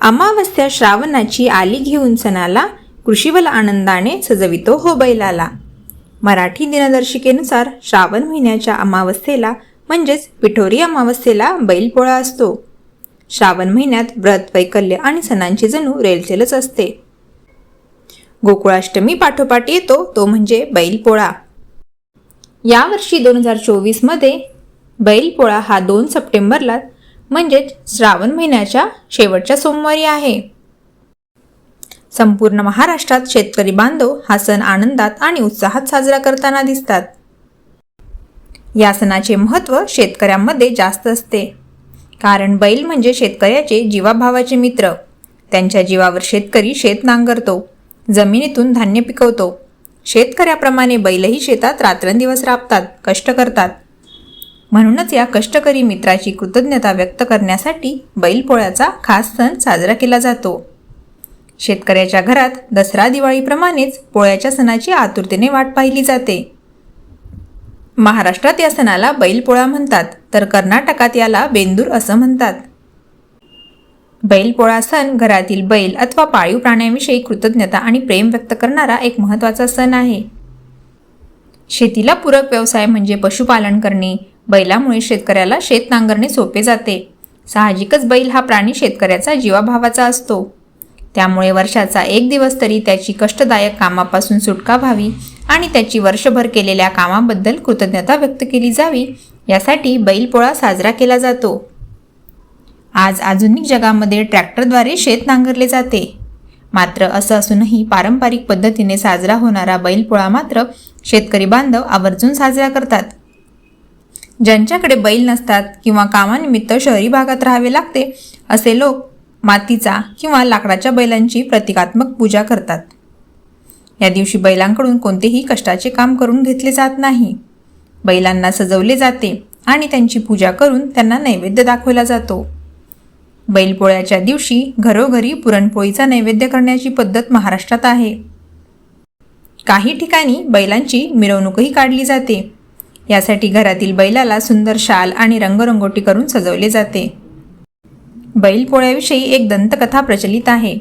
अमावस्या श्रावणाची आली घेऊन सणाला कृषीवल आनंदाने सजवितो हो बैलाला. मराठी दिनदर्शिकेनुसार श्रावण महिन्याच्या अमावस्येला म्हणजेच पिठोरी अमावस्येला बैलपोळा असतो. श्रावण महिन्यात व्रत वैकल्य आणि सणांची जणू रेलचेलच असते. गोकुळाष्टमी पाठोपाठ येतो तो म्हणजे बैलपोळा. यावर्षी दोन हजार चोवीसमध्ये बैलपोळा हा दोन सप्टेंबरला म्हणजेच श्रावण महिन्याच्या शेवटच्या सोमवारी आहे. संपूर्ण महाराष्ट्रात शेतकरी बांधव हा सण आनंदात आणि उत्साहात साजरा करताना दिसतात. या सणाचे महत्त्व शेतकऱ्यांमध्ये जास्त असते. कारण बैल म्हणजे शेतकऱ्याचे जीवाभावाचे मित्र. त्यांच्या जीवावर शेतकरी शेत नांगरतो. जमिनीतून धान्य पिकवतो. शेतकऱ्याप्रमाणे बैलही शेतात रात्रंदिवस राबतात कष्ट करतात. म्हणूनच या कष्टकरी मित्राची कृतज्ञता व्यक्त करण्यासाठी बैलपोळ्याचा खास सण साजरा केला जातो. शेतकऱ्याच्या घरात दसरा दिवाळीप्रमाणेच पोळ्याच्या सणाची आतुरतेने वाट पाहिली जाते. महाराष्ट्रात या सणाला बैलपोळा म्हणतात तर कर्नाटकात याला बेंदूर असं म्हणतात. बैलपोळा सण घरातील बैल अथवा पाळीव प्राण्यांविषयी कृतज्ञता आणि प्रेम व्यक्त करणारा एक महत्त्वाचा सण आहे. शेतीला पूरक व्यवसाय म्हणजे पशुपालन करणे बैलामुळे शेतकऱ्याला शेत नांगरणे सोपे जाते. साहजिकच बैल हा प्राणी शेतकऱ्याचा जीवाभावाचा असतो. त्यामुळे वर्षाचा एक दिवस तरी त्याची कष्टदायक कामापासून सुटका व्हावी आणि त्याची वर्षभर केलेल्या कामाबद्दल कृतज्ञता व्यक्त केली जावी यासाठी बैलपोळा साजरा केला जातो. आज आधुनिक जगामध्ये ट्रॅक्टरद्वारे शेत नांगरले जाते. मात्र असं असूनही पारंपरिक पद्धतीने साजरा होणारा बैलपोळा मात्र शेतकरी बांधव आवर्जून साजरा करतात. ज्यांच्याकडे बैल नसतात किंवा कामानिमित्त शहरी भागात राहावे लागते असे लोक मातीचा किंवा लाकडाच्या बैलांची प्रतिकात्मक पूजा करतात. या दिवशी बैलांकडून कोणतेही कष्टाचे काम करून घेतले जात नाही. बैलांना सजवले जाते आणि त्यांची पूजा करून त्यांना नैवेद्य दाखवला जातो. बैलपोळ्याच्या दिवशी घरोघरी पुरणपोळीचा नैवेद्य करण्याची पद्धत महाराष्ट्रात आहे. काही ठिकाणी बैलांची मिरवणूकही काढली जाते. यासाठी घरातील बैलाला सुंदर शाल आणि रंगरंगोटी करून सजवले जाते. बैलपोळ्याविषयी एक दंतकथा प्रचलित आहे.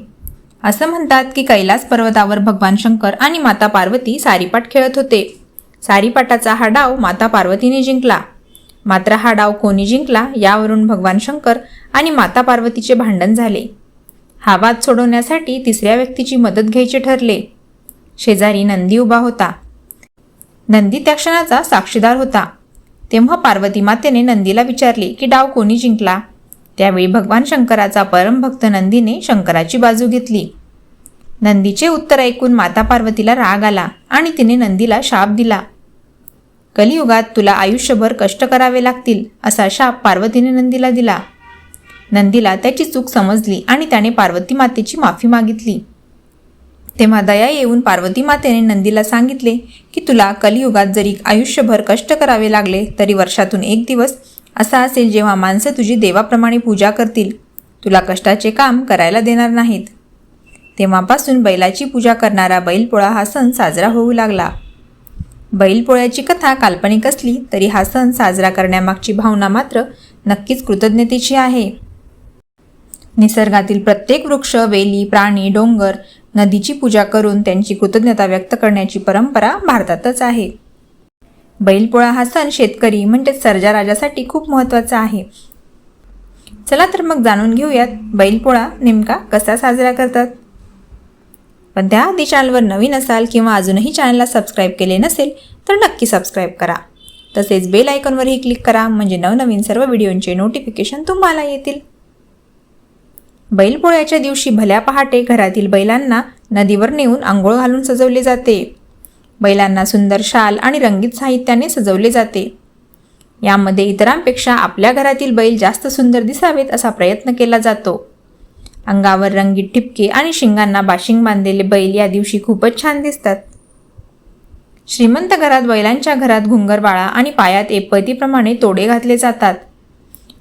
असं म्हणतात की कैलास पर्वतावर भगवान शंकर आणि माता पार्वती सारीपाट खेळत होते. सारीपाटाचा हा डाव माता पार्वतीने जिंकला. मात्र हा डाव कोणी जिंकला यावरून भगवान शंकर आणि माता पार्वतीचे भांडण झाले. हा वाद सोडवण्यासाठी तिसऱ्या व्यक्तीची मदत घ्यायचे ठरले. शेजारी नंदी उभा होता. नंदी त्या क्षणाचा साक्षीदार होता. तेव्हा पार्वती मातेने नंदीला विचारले की डाव कोणी जिंकला? त्यावेळी भगवान शंकराचा परमभक्त नंदीने शंकराची बाजू घेतली. नंदीचे उत्तर ऐकून माता पार्वतीला राग आला आणि तिने नंदीला शाप दिला. कलियुगात तुला आयुष्यभर कष्ट करावे लागतील असा शाप पार्वतीने नंदीला दिला. नंदीला त्याची चूक समजली आणि त्याने पार्वती मातेची माफी मागितली. तेव्हा दया येऊन पार्वती मातेने नंदीला सांगितले की तुला कलियुगात जरी आयुष्यभर कष्ट करावे लागले तरी वर्षातून एक दिवस असा असेल जेव्हा माणसं तुझी देवाप्रमाणे पूजा करतील. तुला कष्टाचे काम करायला देणार नाहीत. तेव्हापासून बैलाची पूजा करणारा बैलपोळा हा सण साजरा होऊ लागला. बैलपोळ्याची कथा काल्पनिक असली तरी हा सण साजरा करण्यामागची भावना मात्र नक्कीच कृतज्ञतेची आहे. निसर्गातील प्रत्येक वृक्ष वेली प्राणी डोंगर नदीची पूजा करून त्यांची कृतज्ञता व्यक्त करण्याची परंपरा भारतातच आहे. बैलपोळा हा सण शेतकरी म्हणजेच सर्जा राजासाठी खूप महत्त्वाचा आहे. चला तर मग जाणून घेऊयात बैलपोळा नेमका कसा साजरा करतात. पण त्याआधी चॅनलवर नवीन असाल किंवा अजूनही चॅनलला सबस्क्राईब केले नसेल तर नक्की सबस्क्राईब करा. तसेच बेल आयकॉनवरही क्लिक करा म्हणजे नवनवीन सर्व व्हिडिओंचे नोटिफिकेशन तुम्हाला येतील. बैलपोळ्याच्या दिवशी भल्या पहाटे घरातील बैलांना नदीवर नेऊन आंघोळ घालून सजवले जाते. बैलांना सुंदर शाल आणि रंगीत साहित्याने सजवले जाते. यामध्ये इतरांपेक्षा आपल्या घरातील बैल जास्त सुंदर दिसावेत असा प्रयत्न केला जातो. अंगावर रंगीत ठिपके आणि शिंगांना बाशिंग बांधलेले बैल या दिवशी खूपच छान दिसतात. श्रीमंत घरात बैलांच्या घरात घुंगरबाळा आणि पायात एपतीप्रमाणे तोडे घातले जातात.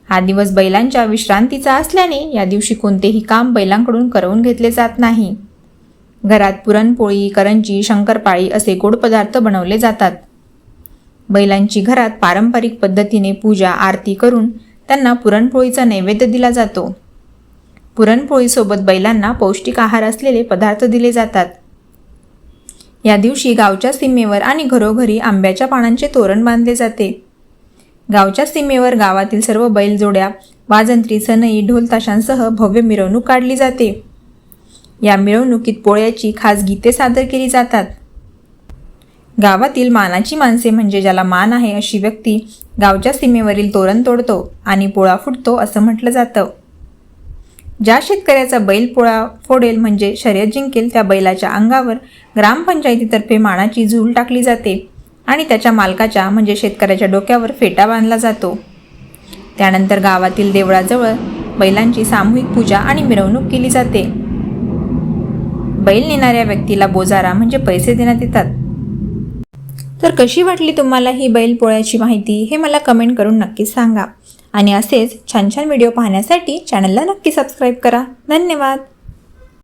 हा दिवस बैलांच्या विश्रांतीचा असल्याने या दिवशी कोणतेही काम बैलांकडून करवून घेतले जात नाही. घरात पुरणपोळी करंजी शंकरपाळी असे गोड पदार्थ बनवले जातात. बैलांची घरात पारंपरिक पद्धतीने पूजा आरती करून त्यांना पुरणपोळीचा नैवेद्य दिला जातो. पुरणपोळीसोबत बैलांना पौष्टिक आहार असलेले पदार्थ दिले जातात. या दिवशी गावच्या सीमेवर आणि घरोघरी आंब्याच्या पानांचे तोरण बांधले जाते. गावच्या सीमेवर गावातील सर्व बैलजोड्या वाजंत्री सनई ढोलताशांसह भव्य मिरवणूक काढली जाते. या मिरवणुकीत पोळ्याची खास गीते सादर केली जातात. गावातील मानाची माणसे म्हणजे ज्याला मान आहे अशी व्यक्ती गावच्या सीमेवरील तोरण तोडतो आणि पोळा फुटतो असं म्हटलं जातं. ज्या शेतकऱ्याचा बैल पोळा फोडेल म्हणजे शर्यत जिंकेल त्या बैलाच्या अंगावर ग्रामपंचायतीतर्फे मानाची झूल टाकली जाते. आणि त्याच्या मालकाच्या म्हणजे शेतकऱ्याच्या डोक्यावर फेटा बांधला जातो. त्यानंतर गावातील देवळाजवळ बैलांची सामूहिक पूजा आणि मिरवणूक केली जाते. बैल नेणाऱ्या व्यक्तीला बोजारा म्हणजे पैसे देण्यात येतात. तर कशी वाटली तुम्हाला ही बैल पोळ्याची माहिती हे मला कमेंट करून नक्कीच सांगा. आणि असेच छान छान व्हिडिओ पाहण्यासाठी चॅनलला नक्की सबस्क्राईब करा. धन्यवाद.